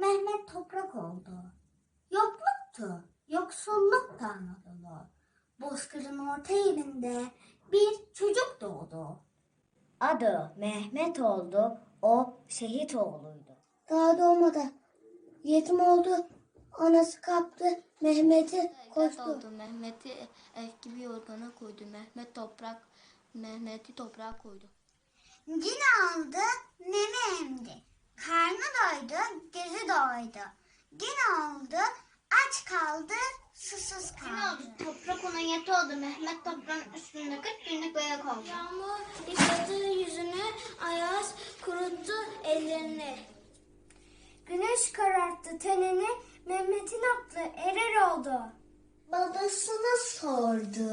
Mehmet toprak oldu. Yokluktu, yoksulluk tanrılı. Bozkırın orta yerinde bir çocuk doğdu. Adı Mehmet oldu. O şehit oğluydu. Daha doğmadı. Yetim oldu. Anası kaptı. Mehmet'i koştu. oldu. Mehmet'i eski bir organa koydu. Mehmet toprak Mehmet'i toprağa koydu. Cin aldı, meme emdi. Karnı doydu, gözü doydu. Cin oldu, aç kaldı, susuz kaldı. Toprak ona yeti oldu. Mehmet toprağın üstünde 40 günlük böyle kaldı. Yağmur yıkadı yüzünü, ayaz kuruttu ellerini. Güneş kararttı tenini, Mehmet'in aklı erer oldu. Babasına sordu,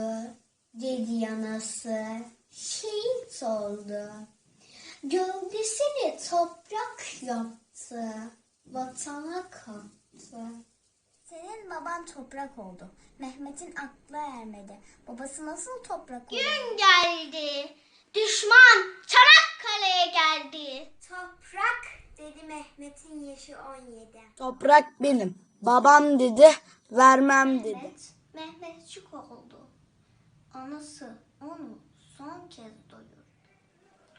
dedi yanası, şehit oldu. Gövdesini toprak yaptı, vatana kattı. Senin baban toprak oldu. Mehmet'in aklı ermedi. Babası nasıl toprak oldu? Gün geldi. Düşman Çanakkale'ye geldi. Toprak dedi Mehmet'in yaşı 17. Toprak benim. Babam dedi, vermem dedi. Mehmet, Mehmetçik oldu. Anası onu son kez doyurdu.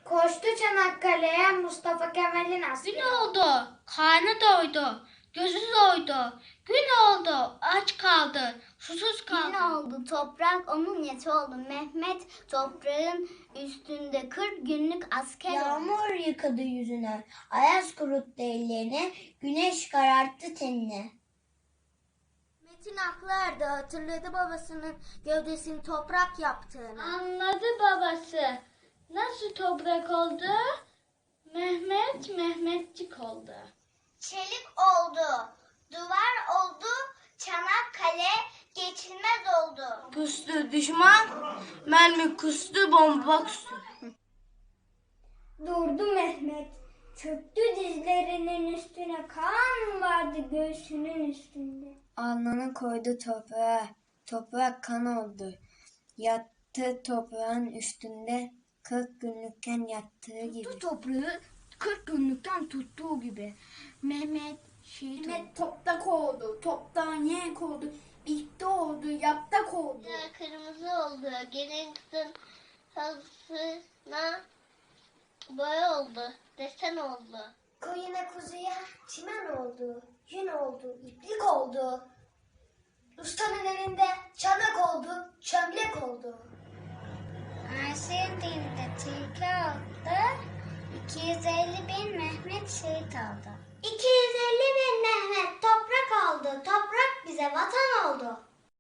Koştu Çanakkale'ye Mustafa Kemal'in askeri. Gün oldu, karnı doydu, gözü doydu. Gün oldu, aç kaldı, susuz kaldı. Gün oldu toprak onun yeti oldu. Mehmet toprağın üstünde 40 günlük asker. Yağmur yıkadı yüzüne. Ayaz kuruttu ellerini. Güneş kararttı tenini. Mehmet'in aklı erdi hatırladı babasının gövdesini toprak yaptığını. Anladı babası. Nasıl toprak oldu? Mehmet Mehmetçik oldu. Çelik oldu, duvar oldu, Çanakkale geçilmez oldu. Kustu düşman, mermi kustu, bomba kustu. Durdu Mehmet. Çöktü dizlerinin üstüne kan vardı göğsünün üstünde. Alnını koydu toprağa, toprak kan oldu. Yattı toprağın üstünde, kırk günlükken yattığı gibi. toprağı 40 günlükten tuttuğu gibi. Mehmet şehit Mehmet toprak oldu, toptan yenk oldu, bitti oldu, yaptak oldu. Kırmızı oldu. Gelin kızın halısına boya oldu. Desen oldu. Koyuna kuzuya çimen oldu, yün oldu, iplik oldu. Ustanın elinde çanak oldu, çömlek oldu. 250 bin Mehmet şehit oldu. 250 bin Mehmet toprak oldu, toprak bize vatan